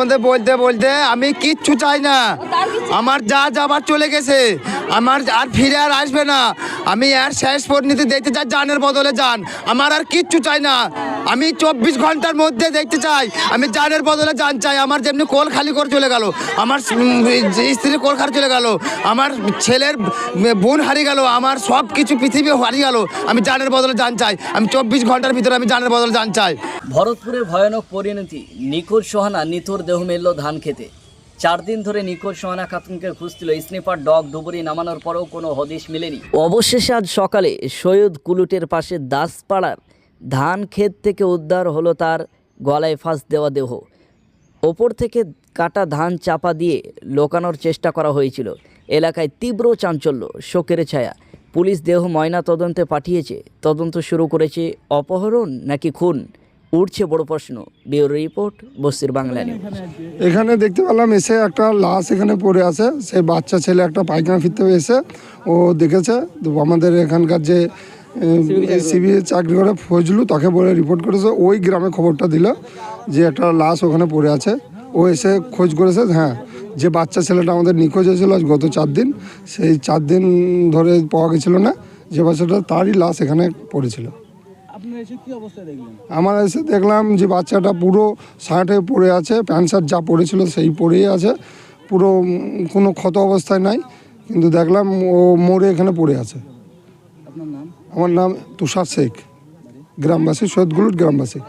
বলতে বলতে আমি কিচ্ছু চাই না। আমার যা যাবার চলে গেছে। আমার আর ফিরে আর আসবে না। আমি আর শেষ পরিণতি দেখতে চাই জানের বদলে যান। আমার আর কিচ্ছু চাই না। আমি চব্বিশ ঘণ্টার মধ্যে দেখতে চাই। আমি জানের বদলে জান চাই। আমার যেমনি কোল খালি করে চলে গেল আমার স্ত্রীর কোল খালি চলে গেল আমার ছেলের বোন হারিয়ে গেল আমার সব কিছু পৃথিবী হারিয়ে গেল আমি জানের বদলে জান চাই। আমি চব্বিশ ঘণ্টার ভিতরে আমি জানের বদলে জান চাই। ভরতপুরের ভয়ানক পরিণতি নিখোঁজ সোহানা নিথর দেহ মেলল ধান খেতে। চার দিন ধরে নিখোঁজ সোহানা খাতুনকে খুঁজছিল স্নিপার ডগ ডুবুরি নামানোর পরেও কোনো হদিশ মেলেনি। অবশেষে আজ সকালে সৈয়দ কুলুটের পাশে দাসপাড়ার ধান ক্ষেত থেকে উদ্ধার হলো তার গলায় ফাঁস দেওয়া দেহ। ওপর থেকে কাটা ধান চাপা দিয়ে লোকানোর চেষ্টা করা হয়েছিল। এলাকায় তীব্র চাঞ্চল্য, শোকের ছায়া। পুলিশ দেহ ময়না তদন্তে পাঠিয়েছে। তদন্ত শুরু করেছে অপহরণ নাকি খুন? উঠছে বড় প্রশ্ন। ব্যুরো রিপোর্ট, বস্তির বাংলা এখানে দেখতে পেলাম, এসে একটা লাশ এখানে পড়ে আছে। সেই বাচ্চা ছেলে একটা পায়খানা ফিরতে এসে ও দেখেছে। আমাদের এখানকার যে সিবি চাকরি করে। ফজলু তাকে বলে রিপোর্ট করেছে। ওই গ্রামে খবরটা দিল যে একটা লাশ ওখানে পড়ে আছে। ও এসে খোঁজ করেছে হ্যাঁ যে বাচ্চা ছেলেটা আমাদের নিখোঁজ হয়েছিল আজ গত চার দিন সেই চার দিন ধরে পাওয়া গেছিল না যে বাচ্চাটা তারই লাশ এখানে পড়েছিল। আমার এসে দেখলাম যে বাচ্চাটা পুরো শার্টে পড়ে আছে প্যান্ট শার্ট যা পড়েছিল সেই পরেই আছে। পুরো কোনো ক্ষত অবস্থায় নাই কিন্তু দেখলাম ও মরে এখানে পড়ে আছে। আপনার নাম? আমার নাম তুষার শেখ। গ্রামবাসী সৈয়দগুলুর গ্রামবাসী।